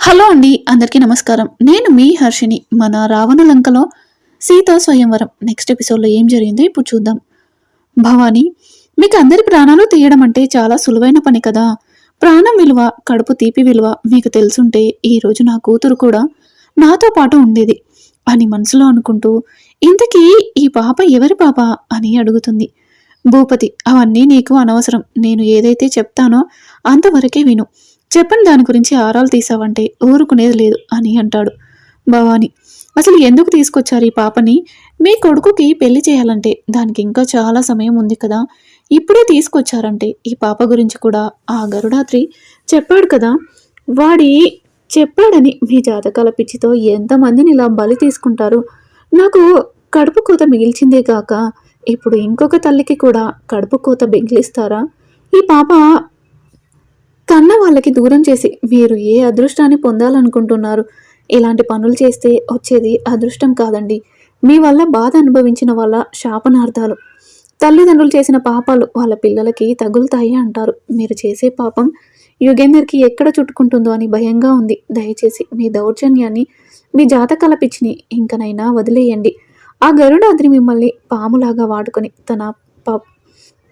Hello అండి అందరికీ నమస్కారం. నేను మీ హర్షిని మన రావణ లంకలో సీతా స్వయంవరం. నెక్స్ట్ ఎపిసోడ్లో ఏం జరిగిందో ఇప్పుడు చూద్దాం. భవానీ మీకు అందరి ప్రాణాలు తీయడం అంటే చాలా సులువైన పని కదా. ప్రాణం విలువ కడుపు తీపి విలువ మీకు తెలుసుంటే ఈరోజు నా కూతురు కూడా నాతో పాటు ఉండేది అని మనసులో అనుకుంటూ ఇంతకీ ఈ పాప ఎవరి పాప? అని అడుగుతుంది. భూపతి అవన్నీ నీకు అనవసరం. నేను ఏదైతే చెప్తానో అంతవరకే విను. చెప్పని దాని గురించి ఆరాలు తీసావంటే ఊరుకునేది లేదు అని అంటాడు భవాని. అసలు ఎందుకు తీసుకొచ్చారు ఈ పాపని? మీ కొడుకుకి పెళ్ళి చేయాలంటే దానికి ఇంకా చాలా సమయం ఉంది కదా. ఇప్పుడే తీసుకొచ్చారంటే ఈ పాప గురించి కూడా ఆ గరుడాత్రి చెప్పాడు కదా. వాడి చెప్పాడని మీ జాతకాల పిచ్చితో ఎంతమందిని ఇలా బలి తీసుకుంటారు? నాకు కడుపు కోత మిగిల్చిందే కాక ఇప్పుడు ఇంకొక తల్లికి కూడా కడుపు కోత బిగిలిస్తారా ఈ పాప కన్న వాళ్ళకి దూరం చేసి మీరు ఏ అదృష్టాన్ని పొందాలనుకుంటున్నారు? ఇలాంటి పనులు చేస్తే వచ్చేది అదృష్టం కాదండి. మీ వల్ల బాధ అనుభవించిన వాళ్ళ శాపనార్థాలు. తల్లిదండ్రులు చేసిన పాపాలు వాళ్ళ పిల్లలకి తగులుతాయి అంటారు. మీరు చేసే పాపం యుగేందర్కి ఎక్కడ చుట్టుకుంటుందో అని భయంగా ఉంది. దయచేసి మీ దౌర్జన్యాన్ని మీ జాతకాల పిచ్చిని ఇంకనైనా వదిలేయండి. ఆ గరుడాద్రి మిమ్మల్ని పాములాగా వాడుకొని తన పబ్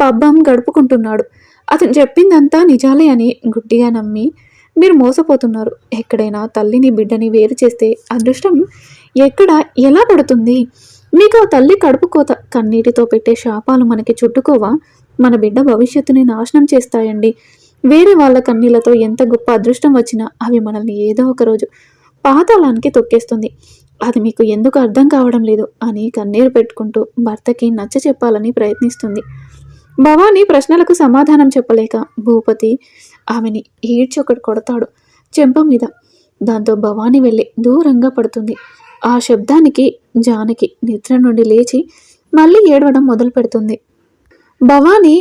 పబ్బం గడుపుకుంటున్నాడు. అతను చెప్పిందంతా నిజాలే అని గుడ్డిగా నమ్మి మీరు మోసపోతున్నారు. ఎక్కడైనా తల్లిని బిడ్డని వేరు చేస్తే అదృష్టం ఎక్కడ ఎలా పడుతుంది? మీకు ఆ తల్లి కడుపు కోత కన్నీటితో పెట్టే శాపాలు మనకి చుట్టుకోవా? మన బిడ్డ భవిష్యత్తుని నాశనం చేస్తాయండి. వేరే వాళ్ళ కన్నీళ్ళతో ఎంత గొప్ప అదృష్టం వచ్చినా అవి మనల్ని ఏదో ఒక రోజు పాతాళానికి తొక్కేస్తుంది. అది మీకు ఎందుకు అర్థం కావడం లేదు అని కన్నీరు పెట్టుకుంటూ భర్తకి నచ్చ చెప్పాలని ప్రయత్నిస్తుంది. భవానీ ప్రశ్నలకు సమాధానం చెప్పలేక భూపతి ఆమెని ఈడ్చి ఒకటి కొడతాడు చెంప మీద. దాంతో భవానీ వెళ్ళి దూరంగా పడుతుంది. ఆ శబ్దానికి జానకి నిద్ర నుండి లేచి మళ్ళీ ఏడవడం మొదలు పెడుతుంది. భవానీ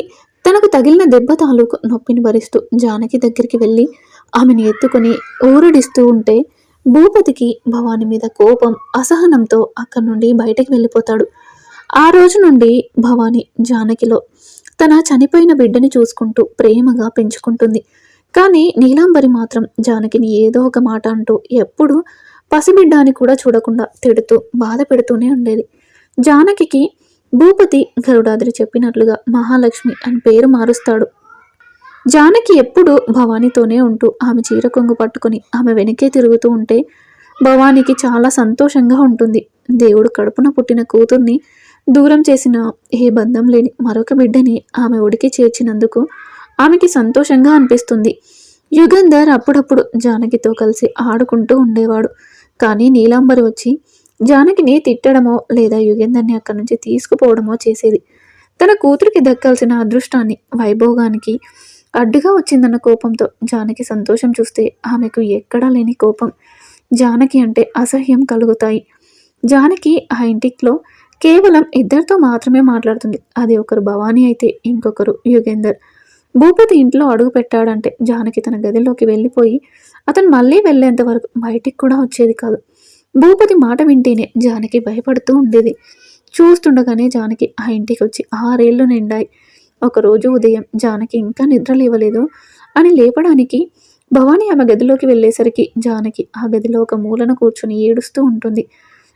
తనకు తగిలిన దెబ్బ తాలూకు నొప్పిని భరిస్తూ జానకి దగ్గరికి వెళ్ళి ఆమెను ఎత్తుకొని ఊరడిస్తూ ఉంటే భూపతికి భవాని మీద కోపం అసహనంతో అక్కడి నుండి బయటకు వెళ్ళిపోతాడు. ఆ రోజు నుండి భవాని జానకిలో తన చనిపోయిన బిడ్డని చూసుకుంటూ ప్రేమగా పెంచుకుంటుంది. కానీ నీలాంబరి మాత్రం జానకిని ఏదో ఒక మాట అంటూ ఎప్పుడూ పసిబిడ్డ అని కూడా చూడకుండా తిడుతూ బాధ పెడుతూనే ఉండేది. జానకి భూపతి గరుడాద్రి చెప్పినట్లుగా మహాలక్ష్మి అని పేరు మారుస్తాడు. జానకి ఎప్పుడు భవానీతోనే ఉంటూ ఆమె చీర కొంగు పట్టుకొని ఆమె వెనకే తిరుగుతూ ఉంటే భవానీకి చాలా సంతోషంగా ఉంటుంది. దేవుడు కడుపున పుట్టిన కూతుర్ని దూరం చేసిన ఏ బంధం లేని మరొక బిడ్డని ఆమె ఒడికి చేర్చినందుకు ఆమెకి సంతోషంగా అనిపిస్తుంది. యుగంధర్ అప్పుడప్పుడు జానకితో కలిసి ఆడుకుంటూ ఉండేవాడు. కానీ నీలాంబరి వచ్చి జానకిని తిట్టడమో లేదా యుగేందర్ని అక్కడి నుంచి తీసుకుపోవడమో చేసేది. తన కూతురికి దక్కాల్సిన అదృష్టాన్ని వైభోగానికి అడ్డుగా వచ్చిందన్న కోపంతో జానకి సంతోషం చూస్తే ఆమెకు ఎక్కడా లేని కోపం. జానకి అంటే అసహ్యం కలుగుతాయి. జానకి ఆ ఇంటిలో కేవలం ఇద్దరితో మాత్రమే మాట్లాడుతుంది. అది ఒకరు భవానీ అయితే ఇంకొకరు యుగేందర్. భూపతి ఇంట్లో అడుగు పెట్టాడంటే జానకి తన గదిలోకి వెళ్ళిపోయి అతను మళ్ళీ వెళ్ళేంత వరకు బయటికి కూడా వచ్చేది కాదు. భూపతి మాట వింటేనే జానకి భయపడుతూ ఉండేది. చూస్తుండగానే జానకి ఆ ఇంటికి వచ్చి ఆరేళ్ళు నిండాయి. ఒకరోజు ఉదయం జానకి ఇంకా నిద్ర లేవలేదు అని లేపడానికి భవానీ ఆమె గదిలోకి వెళ్ళేసరికి జానకి ఆ గదిలో ఒక మూలన కూర్చుని ఏడుస్తూ ఉంటుంది.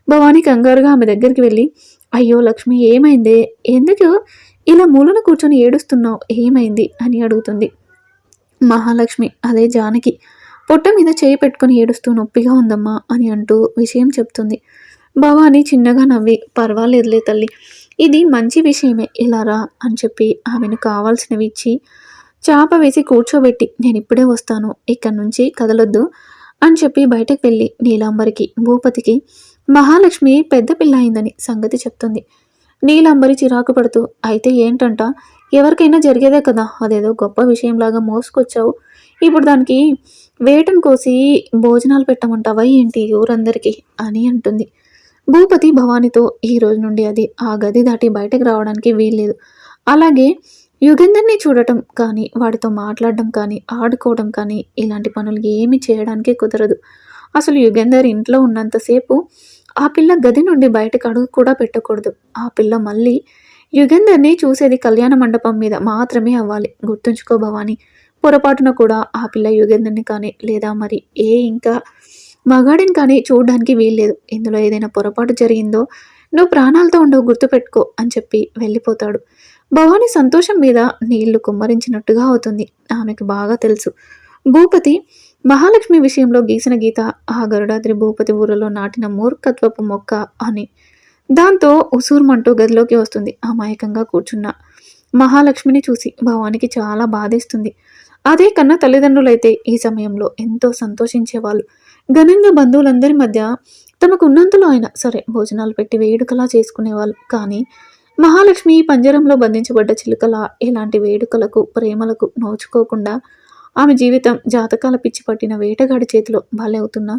భవానీ కంగారుగా ఆమె దగ్గరికి వెళ్ళి అయ్యో లక్ష్మి ఏమైందే? ఎందుకు ఇలా మూలన కూర్చొని ఏడుస్తున్నావు? ఏమైంది? అని అడుగుతుంది. మహాలక్ష్మి అదే జానకి. పొట్ట మీద చేయి పెట్టుకుని ఏడుస్తూ నొప్పిగా ఉందమ్మా అని అంటూ విషయం చెప్తుంది. భవానీ చిన్నగా నవ్వి పర్వాలేదులే తల్లి ఇది మంచి విషయమే ఇలా రా అని చెప్పి ఆమెను కావాల్సినవి ఇచ్చి చాప వేసి కూర్చోబెట్టి నేను ఇప్పుడే వస్తాను ఇక్కడి నుంచి కదలొద్దు అని చెప్పి బయటకు వెళ్ళి నీలాంబరికి భూపతికి మహాలక్ష్మి పెద్ద పిల్ల అయిందని సంగతి చెప్తుంది. నీలంబరి చిరాకు పడుతూ అయితే ఏంటంట? ఎవరికైనా జరిగేదే కదా? అదేదో గొప్ప విషయంలాగా మోసుకొచ్చావు. ఇప్పుడు దానికి వేటను కోసి భోజనాలు పెట్టమంటావా ఏంటి ఊరందరికీ? అని అంటుంది. భూపతి భవానితో ఈ రోజు నుండి అది ఆ గది దాటి బయటకు రావడానికి వీల్లేదు. అలాగే యుగంధర్ని చూడటం కానీ వాడితో మాట్లాడడం కానీ ఆడుకోవడం కానీ ఇలాంటి పనులు ఏమీ చేయడానికి కుదరదు. అసలు యుగంధర్ ఇంట్లో ఉన్నంతసేపు ఆ పిల్ల గది నుండి బయటకు అడుగు కూడా పెట్టకూడదు. ఆ పిల్ల మళ్ళీ యుగంధర్ని చూసేది కళ్యాణ మండపం మీద మాత్రమే అవ్వాలి. గుర్తుంచుకో భవాని పొరపాటున కూడా ఆ పిల్ల యుగేందర్ని కానీ లేదా మరి ఏ ఇంకా మగాడిని కానీ చూడడానికి వీల్లేదు. ఇందులో ఏదైనా పొరపాటు జరిగిందో నువ్వు ప్రాణాలతో ఉండవు గుర్తుపెట్టుకో అని చెప్పి వెళ్ళిపోతాడు. భవాని సంతోషం మీద నీళ్ళు కుమ్మరించినట్టుగా అవుతుంది. ఆమెకు బాగా తెలుసు. భూపతి మహాలక్ష్మి విషయంలో గీసిన గీత ఆ గరుడాద్రి భూపతి ఊరిలో నాటిన మూర్ఖత్వపు మొక్క అని. దాంతో ఉసూర్మంటూ గదిలోకి వస్తుంది. అమాయకంగా కూర్చున్న మహాలక్ష్మిని చూసి భవానికి చాలా బాధేస్తుంది. అదే కన్నా తల్లిదండ్రులైతే ఈ సమయంలో ఎంతో సంతోషించేవాళ్ళు. ఘనంగా బంధువులందరి మధ్య తమకు ఉన్నంతలో అయినా సరే భోజనాలు పెట్టి వేడుకలా చేసుకునేవాళ్ళు. కానీ మహాలక్ష్మి పంజరంలో బంధించబడ్డ చిలుకల ఇలాంటి వేడుకలకు ప్రేమలకు నోచుకోకుండా ఆమె జీవితం జాతకాల పిచ్చి పట్టిన వేటగాడి చేతిలో బలవుతున్న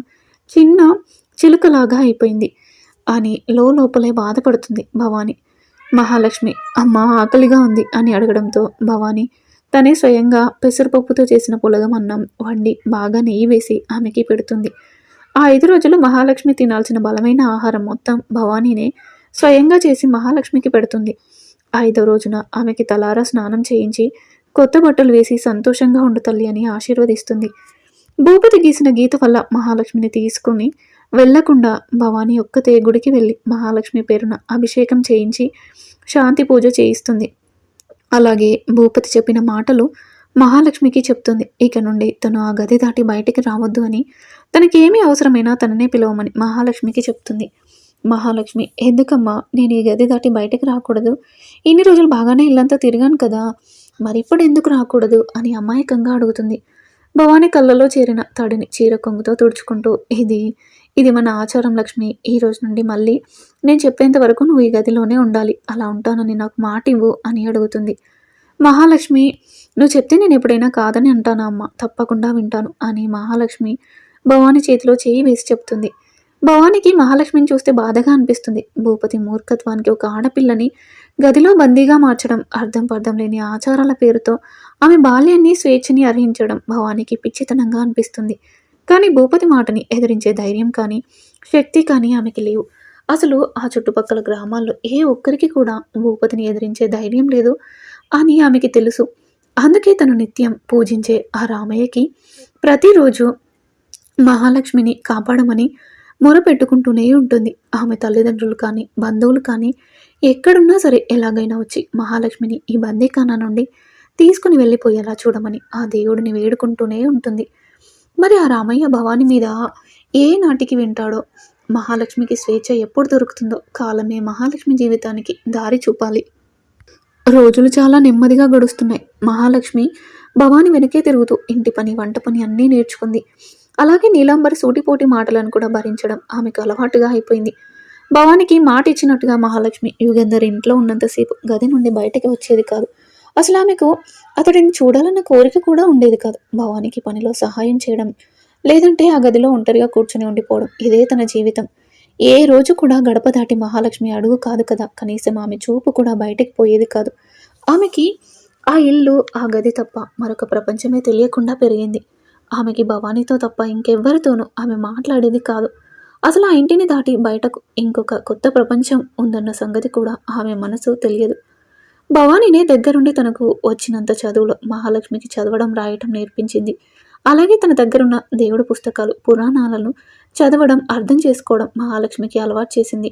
చిన్న చిలుకలాగా అయిపోయింది. అని లోపలే బాధపడుతుంది భవాని. మహాలక్ష్మి అమ్మ ఆకలిగా ఉంది అని అడగడంతో భవానీ తనే స్వయంగా పెసరపప్పుతో చేసిన పులగం అన్నం వండి బాగా నెయ్యి వేసి ఆమెకి పెడుతుంది. ఆ ఐదు రోజులు మహాలక్ష్మి తినాల్సిన బలమైన ఆహారం మొత్తం భవానీనే స్వయంగా చేసి మహాలక్ష్మికి పెడుతుంది. ఐదో రోజున ఆమెకి తలారా స్నానం చేయించి కొత్త బట్టలు వేసి సంతోషంగా ఉండు తల్లి అని ఆశీర్వదిస్తుంది. భూపతి గీసిన గీత వల్ల మహాలక్ష్మిని తీసుకుని వెళ్ళకుండా భవానీ ఒక్కతే గుడికి వెళ్ళి మహాలక్ష్మి పేరున అభిషేకం చేయించి శాంతి పూజ చేయిస్తుంది. అలాగే భూపతి చెప్పిన మాటలు మహాలక్ష్మికి చెప్తుంది. ఇక నుండి తను ఆ గది దాటి బయటికి రావద్దు అని తనకేమీ అవసరమైనా తననే పిలవమని మహాలక్ష్మికి చెప్తుంది. మహాలక్ష్మి ఎందుకమ్మా నేను ఈ గది దాటి బయటకు రాకూడదు. ఇన్ని రోజులు బాగానే ఇల్లంతా తిరిగాను కదా. మరి ఇప్పుడు ఎందుకు రాకూడదు అని అమాయకంగా అడుగుతుంది. భవాని కళ్ళలో చేరిన తడిని చీర కొంగుతో తుడుచుకుంటూ ఇది ఇది మన ఆచారం లక్ష్మి. ఈ రోజు నుండి మళ్ళీ నేను చెప్పేంత వరకు నువ్వు ఈ గదిలోనే ఉండాలి. అలా ఉంటానని నాకు మాట ఇవ్వు అని అడుగుతుంది. మహాలక్ష్మి నువ్వు చెప్తే నేను ఎప్పుడైనా కాదని అంటానా అమ్మ? తప్పకుండా వింటాను అని మహాలక్ష్మి భవాని చేతిలో చేయి వేసి చెప్తుంది. భవానికి మహాలక్ష్మిని చూస్తే బాధగా అనిపిస్తుంది. భూపతి మూర్ఖత్వానికి ఒక ఆడపిల్లని గదిలో బందీగా మార్చడం అర్థం పర్థం లేని ఆచారాల పేరుతో ఆమె బాల్యాన్ని స్వేచ్ఛని అర్హించడం భవానికి పిచ్చితనంగా అనిపిస్తుంది. కానీ భూపతి మాటని ఎదిరించే ధైర్యం కానీ శక్తి కానీ ఆమెకి లేవు. అసలు ఆ చుట్టుపక్కల గ్రామాల్లో ఏ ఒక్కరికి కూడా భూపతిని ఎదిరించే ధైర్యం లేదు అని ఆమెకి తెలుసు. అందుకే తను నిత్యం పూజించే ఆ రామయ్యకి ప్రతిరోజు మహాలక్ష్మిని కాపాడమని మొరపెట్టుకుంటూనే ఉంటుంది. ఆమె తల్లిదండ్రులు కానీ బంధువులు కానీ ఎక్కడున్నా సరే ఎలాగైనా వచ్చి మహాలక్ష్మిని ఈ బందీఖానా నుండి తీసుకుని వెళ్ళిపోయేలా చూడమని ఆ దేవుడిని వేడుకుంటూనే ఉంటుంది. మరి ఆ రామయ్య భవాని మీద ఏ నాటికి వింటాడో? మహాలక్ష్మికి స్వేచ్ఛ ఎప్పుడు దొరుకుతుందో? కాలమే మహాలక్ష్మి జీవితానికి దారి చూపాలి. రోజులు చాలా నెమ్మదిగా గడుస్తున్నాయి. మహాలక్ష్మి భవాని వెనకే తిరుగుతూ ఇంటి పని వంట పని అన్నీ నేర్చుకుంది. అలాగే నీలాంబరి సూటిపోటి మాటలను కూడా భరించడం ఆమెకు అలవాటుగా అయిపోయింది. భవానికి మాట ఇచ్చినట్టుగా మహాలక్ష్మి యుగేందర్ ఇంట్లో ఉన్నంతసేపు గది నుండి బయటకి వచ్చేది కాదు. అసలు ఆమెకు అతడిని చూడాలన్న కోరిక కూడా ఉండేది కాదు. భవానికి పనిలో సహాయం చేయడం లేదంటే ఆ గదిలో ఒంటరిగా కూర్చుని ఉండిపోవడం ఇదే తన జీవితం. ఏ రోజు కూడా గడప దాటి మహాలక్ష్మి అడుగు కాదు కదా. కనీసం ఆమె చూపు కూడా బయటకు పోయేది కాదు. ఆమెకి ఆ ఇల్లు ఆ గది తప్ప మరొక ప్రపంచమే తెలియకుండా పెరిగింది. ఆమెకి భవానీతో తప్ప ఇంకెవ్వరితోనూ ఆమె మాట్లాడేది కాదు. అసలు ఆ ఇంటిని దాటి బయటకు ఇంకొక కొత్త ప్రపంచం ఉందన్న సంగతి కూడా ఆమె మనసు తెలియదు. భవానీనే దగ్గరుండి తనకు వచ్చినంత చదువులో మహాలక్ష్మికి చదవడం రాయటం నేర్పించింది. అలాగే తన దగ్గరున్న దేవుడు పుస్తకాలు పురాణాలను చదవడం అర్థం చేసుకోవడం మహాలక్ష్మికి అలవాటు చేసింది.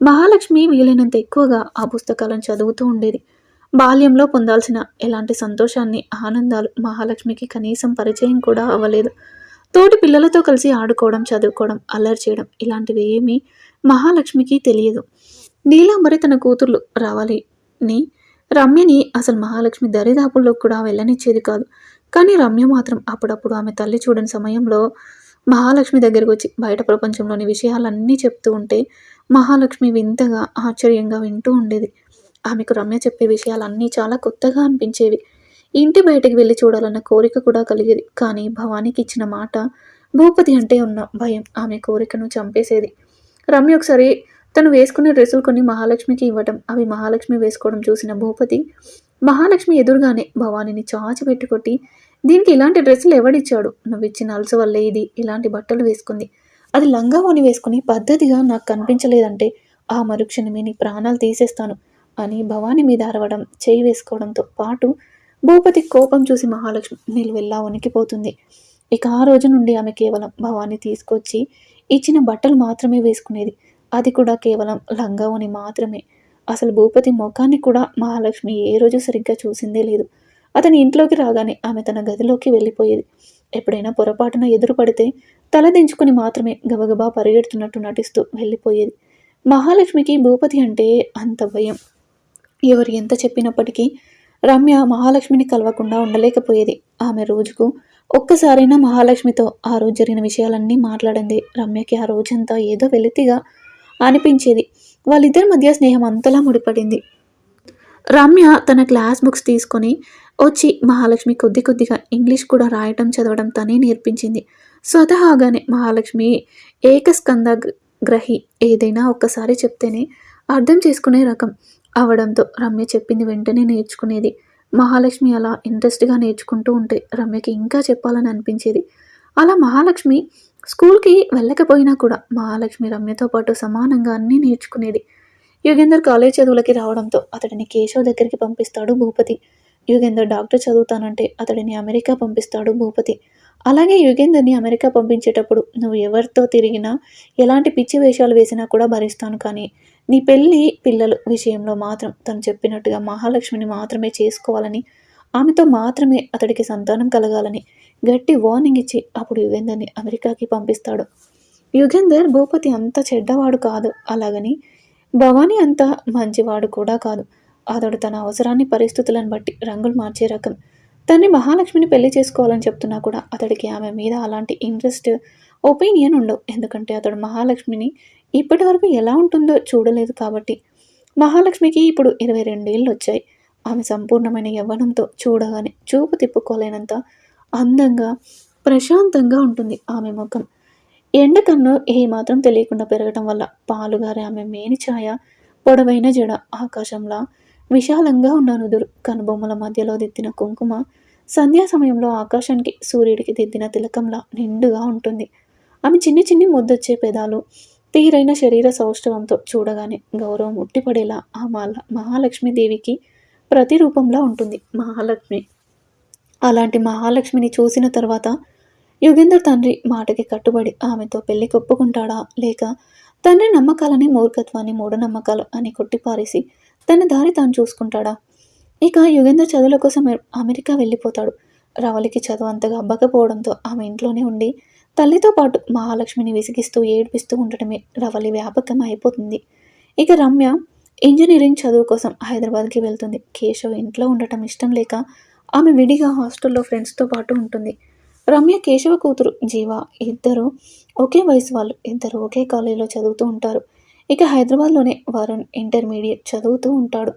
మహాలక్ష్మి వీలైనంత ఎక్కువగా ఆ పుస్తకాలను చదువుతూ ఉండేది. బాల్యంలో పొందాల్సిన ఎలాంటి సంతోషాన్ని ఆనందాలు మహాలక్ష్మికి కనీసం పరిచయం కూడా అవ్వలేదు. తోటి పిల్లలతో కలిసి ఆడుకోవడం చదువుకోవడం అల్లరి చేయడం ఇలాంటివి ఏమీ మహాలక్ష్మికి తెలియదు. నీలాంబరి తన కూతుర్లు రావాలని రమ్యని అసలు మహాలక్ష్మి దరిదాపుల్లో కూడా వెళ్ళనిచ్చేది కాదు. కానీ రమ్య మాత్రం అప్పుడప్పుడు ఆమె తల్లి చూడని సమయంలో మహాలక్ష్మి దగ్గరకు వచ్చి బయట ప్రపంచంలోని విషయాలన్నీ చెప్తూ ఉంటే మహాలక్ష్మి వింతగా ఆశ్చర్యంగా వింటూ ఉండేది. ఆమెకు రమ్య చెప్పే విషయాలన్నీ చాలా కొత్తగా అనిపించేవి. ఇంటి బయటకు వెళ్ళి చూడాలన్న కోరిక కూడా కలిగేది. కానీ భవానీకి ఇచ్చిన మాట భూపతి అంటే ఉన్న భయం ఆమె కోరికను చంపేసేది. రమ్య ఒకసారి తను వేసుకునే డ్రెస్సులు కొన్ని మహాలక్ష్మికి ఇవ్వటం అవి మహాలక్ష్మి వేసుకోవడం చూసిన భూపతి మహాలక్ష్మి ఎదురుగానే భవానీని చాచి పెట్టుకొట్టి దీనికి ఇలాంటి డ్రెస్సులు ఎవడిచ్చాడు? నువ్వు ఇచ్చిన అలసు వల్లే ఇది. ఇలాంటి బట్టలు వేసుకుంది. అది లంగావోని వేసుకుని పద్ధతిగా నాకు కనిపించలేదంటే ఆ మరుక్షణమే నీ ప్రాణాలు తీసేస్తాను అని భవానీ మీద అరవడం చేయి వేసుకోవడంతో పాటు భూపతి కోపం చూసి మహాలక్ష్మి నిలువెల్లా వణికిపోతుంది. ఇక ఆ రోజు నుండి ఆమె కేవలం భవాన్ని తీసుకొచ్చి ఇచ్చిన బట్టలు మాత్రమే వేసుకునేది. అది కూడా కేవలం లంగావని మాత్రమే. అసలు భూపతి ముఖాన్ని కూడా మహాలక్ష్మి ఏ రోజు సరిగ్గా చూసిందే లేదు. అతని ఇంట్లోకి రాగానే ఆమె తన గదిలోకి వెళ్ళిపోయేది. ఎప్పుడైనా పొరపాటున ఎదురు పడితే తలదించుకుని మాత్రమే గబగబా పరిగెడుతున్నట్టు నటిస్తూ వెళ్ళిపోయేది. మహాలక్ష్మికి భూపతి అంటే అంత భయం. ఎవరు ఎంత చెప్పినప్పటికీ రమ్య మహాలక్ష్మిని కలవకుండా ఉండలేకపోయేది. ఆమె రోజుకు ఒక్కసారైనా మహాలక్ష్మితో ఆ రోజు జరిగిన విషయాలన్నీ మాట్లాడింది. రమ్యకి ఆ రోజంతా ఏదో వెలితిగా అనిపించేది. వాళ్ళిద్దరి మధ్య స్నేహం అంతలా ముడిపడింది. రమ్య తన క్లాస్ బుక్స్ తీసుకొని వచ్చి మహాలక్ష్మి కొద్ది కొద్దిగా ఇంగ్లీష్ కూడా రాయటం చదవడం తనే నేర్పించింది. స్వతహాగానే మహాలక్ష్మి ఏకస్కంద గ్రహి ఏదైనా ఒక్కసారి చెప్తేనే అర్థం చేసుకునే రకం. అవడంతో రమ్య చెప్పింది వెంటనే నేర్చుకునేది. మహాలక్ష్మి అలా ఇంట్రెస్ట్గా నేర్చుకుంటూ ఉంటే రమ్యకి ఇంకా చెప్పాలని అనిపించేది. అలా మహాలక్ష్మి స్కూల్కి వెళ్ళకపోయినా కూడా మహాలక్ష్మి రమ్యతో పాటు సమానంగా అన్నీ నేర్చుకునేది. యుగేందర్ కాలేజ్ చదువులకి రావడంతో అతడిని కేశవ్ దగ్గరికి పంపిస్తాడు భూపతి. యుగేందర్ డాక్టర్ చదువుతానంటే అతడిని అమెరికా పంపిస్తాడు భూపతి. అలాగే యుగేందర్ని అమెరికా పంపించేటప్పుడు నువ్వు ఎవరితో తిరిగినా ఎలాంటి పిచ్చి వేషాలు వేసినా కూడా భరిస్తాను కానీ నీ పెళ్ళి పిల్లలు విషయంలో మాత్రం తను చెప్పినట్టుగా మహాలక్ష్మిని మాత్రమే చేసుకోవాలని ఆమెతో మాత్రమే అతడికి సంతానం కలగాలని గట్టి వార్నింగ్ ఇచ్చి అప్పుడు యుగేందర్ని అమెరికాకి పంపిస్తాడు. యుగేందర్ భూపతి అంత చెడ్డవాడు కాదు అలాగని భవానీ అంత మంచివాడు కూడా కాదు. అతడు తన అవసరాన్ని పరిస్థితులను బట్టి రంగులు మార్చే రకం. తన్ని మహాలక్ష్మిని పెళ్ళి చేసుకోవాలని చెప్తున్నా కూడా అతడికి ఆమె మీద అలాంటి ఇంట్రెస్ట్ ఒపీనియన్ ఉండవు. ఎందుకంటే అతడు మహాలక్ష్మిని ఇప్పటి వరకు ఎలా ఉంటుందో చూడలేదు కాబట్టి. మహాలక్ష్మికి ఇప్పుడు ఇరవై రెండేళ్ళు వచ్చాయి. ఆమె సంపూర్ణమైన యవ్వనంతో చూడగానే చూపు తిప్పుకోలేనంత అందంగా ప్రశాంతంగా ఉంటుంది ఆమె ముఖం. ఎండకన్ను ఏమాత్రం తెలియకుండా పెరగటం వల్ల పాలుగారే ఆమె మేని ఛాయ పొడవైన జడ ఆకాశంలా విశాలంగా ఉన్న నుదురు కనుబొమ్మల మధ్యలో దిద్దిన కుంకుమ సంధ్యా సమయంలో ఆకాశానికి సూర్యుడికి దిద్దిన తిలకంలా నిండుగా ఉంటుంది. ఆమె చిన్ని చిన్ని ముద్దొచ్చే పెదాలు. తీరైన శరీర సౌష్ఠవంతో చూడగానే గౌరవం ఉట్టిపడేలా ఆ మాల మహాలక్ష్మీదేవికి ప్రతిరూపంలా ఉంటుంది మహాలక్ష్మి. అలాంటి మహాలక్ష్మిని చూసిన తర్వాత యుగేందర్ తండ్రి మాటకి కట్టుబడి ఆమెతో పెళ్ళి కొప్పుకుంటాడా? లేక తండ్రి నమ్మకాలని మూర్ఖత్వాన్ని మూఢనమ్మకాలు అని కొట్టిపారేసి తన దారి తాను చూసుకుంటాడా? ఇక యుగేందర్ చదువుల కోసం అమెరికా వెళ్ళిపోతాడు. రవలికి చదువు అంతగా అబ్బకపోవడంతో ఆమె ఇంట్లోనే ఉండి తల్లితో పాటు మహాలక్ష్మిని విసిగిస్తూ ఏడిపిస్తూ ఉండటమే రవలి వ్యాపకం అయిపోతుంది. ఇక రమ్య ఇంజనీరింగ్ చదువు కోసం హైదరాబాద్కి వెళ్తుంది. కేశవ్ ఇంట్లో ఉండటం ఇష్టం లేక ఆమె విడిగా హాస్టల్లో ఫ్రెండ్స్తో పాటు ఉంటుంది. రమ్య కేశవ కూతురు జీవ ఇద్దరు ఒకే వయసు వాళ్ళు. ఇద్దరు ఒకే కాలేజీలో చదువుతూ ఉంటారు. ఇక హైదరాబాద్లోనే వరుణ్ ఇంటర్మీడియట్ చదువుతూ ఉంటాడు.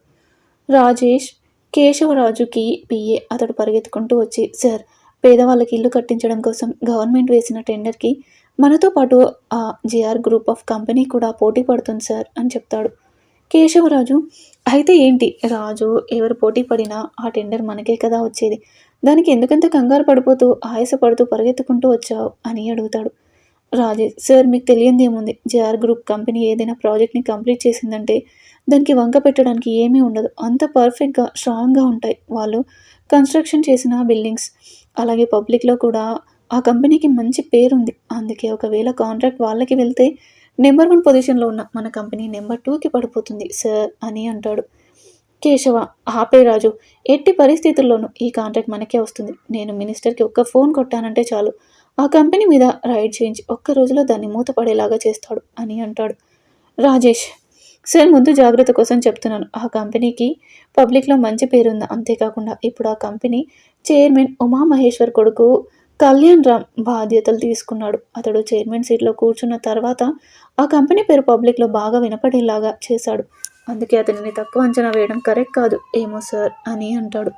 రాజేష్ కేశవరాజుకి పిఏ అతడు పరిగెత్తుకుంటూ వచ్చి సార్ పేదవాళ్ళకి ఇల్లు కట్టించడం కోసం గవర్నమెంట్ వేసిన టెండర్కి మనతో పాటు ఆ జేఆర్ గ్రూప్ ఆఫ్ కంపెనీ కూడా పోటీ పడుతుంది సార్ అని చెప్తాడు. కేశవరాజు అయితే ఏంటి? రాజు ఎవరు పోటీ పడినా ఆ టెండర్ మనకే కదా వచ్చేది. దానికి ఎందుకంత కంగారు పడిపోతూ ఆయాసపడుతూ పరిగెత్తుకుంటూ వచ్చావు? అని అడుగుతాడు. రాజేష్ సార్ మీకు తెలియంది ఏముంది? జేఆర్ గ్రూప్ కంపెనీ ఏదైనా ప్రాజెక్ట్ని కంప్లీట్ చేసిందంటే దానికి వంక పెట్టడానికి ఏమీ ఉండదు. అంత పర్ఫెక్ట్గా స్ట్రాంగ్గా ఉంటాయి వాళ్ళు. కన్స్ట్రక్షన్ చేసిన బిల్డింగ్స్ అలాగే పబ్లిక్లో కూడా ఆ కంపెనీకి మంచి పేరుంది. అందుకే ఒకవేళ కాంట్రాక్ట్ వాళ్ళకి వెళ్తే నెంబర్ వన్ పొజిషన్లో ఉన్న మన కంపెనీ నెంబర్ టూకి పడిపోతుంది సార్ అని అంటాడు. కేశవ ఆపే రాజు ఎట్టి పరిస్థితుల్లోనూ ఈ కాంట్రాక్ట్ మనకే వస్తుంది. నేను మినిస్టర్కి ఒక్క ఫోన్ కొట్టానంటే చాలు. ఆ కంపెనీ మీద రైడ్ చేయించి ఒక్క రోజులో దాన్ని మూతపడేలాగా చేస్తాడు అని అంటాడు. రాజేష్ సార్ ముందు జాగ్రత్త కోసం చెప్తున్నాను. ఆ కంపెనీకి పబ్లిక్లో మంచి పేరుంది. అంతేకాకుండా ఇప్పుడు ఆ కంపెనీ చైర్మన్ ఉమామహేశ్వర్ కొడుకు కళ్యాణ్ రామ్ బాధ్యతలు తీసుకున్నాడు. అతడు చైర్మన్ సీట్లో కూర్చున్న తర్వాత ఆ కంపెనీ పేరు పబ్లిక్లో బాగా వినపడేలాగా చేశాడు. అందుకే అతనిని తక్కువ అంచనా వేయడం కరెక్ట్ కాదు. ఏమో సార్ అని అంటాడు.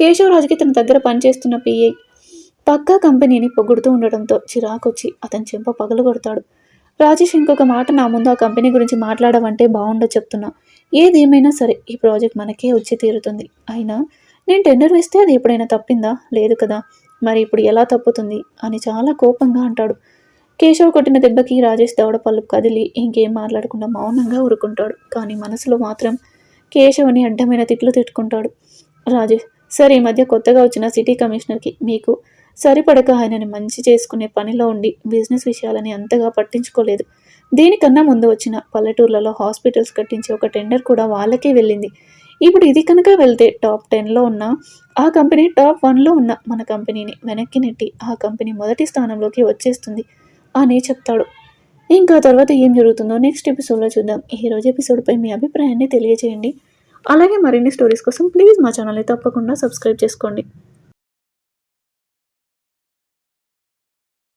కేశవరాజుకి తన దగ్గర పనిచేస్తున్న పిఏ పక్కా కంపెనీని పొగుడుతూ ఉండడంతో చిరాకొచ్చి అతని చెంప పగలు కొడతాడు రాజేష్ ఇంకొక మాట నా ముందు ఆ కంపెనీ గురించి మాట్లాడమంటే బాగుండదు చెప్తున్నా. ఏదేమైనా సరే ఈ ప్రాజెక్ట్ మనకే వచ్చి తీరుతుంది. అయినా నేను టెండర్ వేస్తే అది ఎప్పుడైనా తప్పిందా? లేదు కదా. మరి ఇప్పుడు ఎలా తప్పుతుంది? అని చాలా కోపంగా అంటాడు. కేశవ్ కొట్టిన దెబ్బకి రాజేష్ దవడపల్లు కదిలి ఇంకేం మాట్లాడకుండా మౌనంగా ఊరుకుంటాడు. కానీ మనసులో మాత్రం కేశవ్ని అడ్డమైన తిట్లు తిట్టుకుంటాడు. రాజేష్ సార్ ఈ మధ్య కొత్తగా వచ్చిన సిటీ కమిషనర్కి మీకు సరిపడక ఆయనని మంచి చేసుకునే పనిలో ఉండి బిజినెస్ విషయాలని అంతగా పట్టించుకోలేదు. దీనికన్నా ముందు వచ్చిన పల్లెటూర్లలో హాస్పిటల్స్ కట్టించే ఒక టెండర్ కూడా వాళ్ళకే వెళ్ళింది. ఇప్పుడు ఇది కనుక వెళ్తే టాప్ టెన్లో ఉన్న ఆ కంపెనీ టాప్ వన్లో ఉన్న మన కంపెనీని వెనక్కి నెట్టి ఆ కంపెనీ మొదటి స్థానంలోకి వచ్చేస్తుంది అని చెప్తాడు. ఇంకా తర్వాత ఏం జరుగుతుందో నెక్స్ట్ ఎపిసోడ్లో చూద్దాం. ఈ రోజు ఎపిసోడ్పై మీ అభిప్రాయాన్ని తెలియజేయండి అలాగే మరిన్ని స్టోరీస్ కోసం ప్లీజ్ మా ఛానల్ని తప్పకుండా సబ్స్క్రైబ్ చేసుకోండి.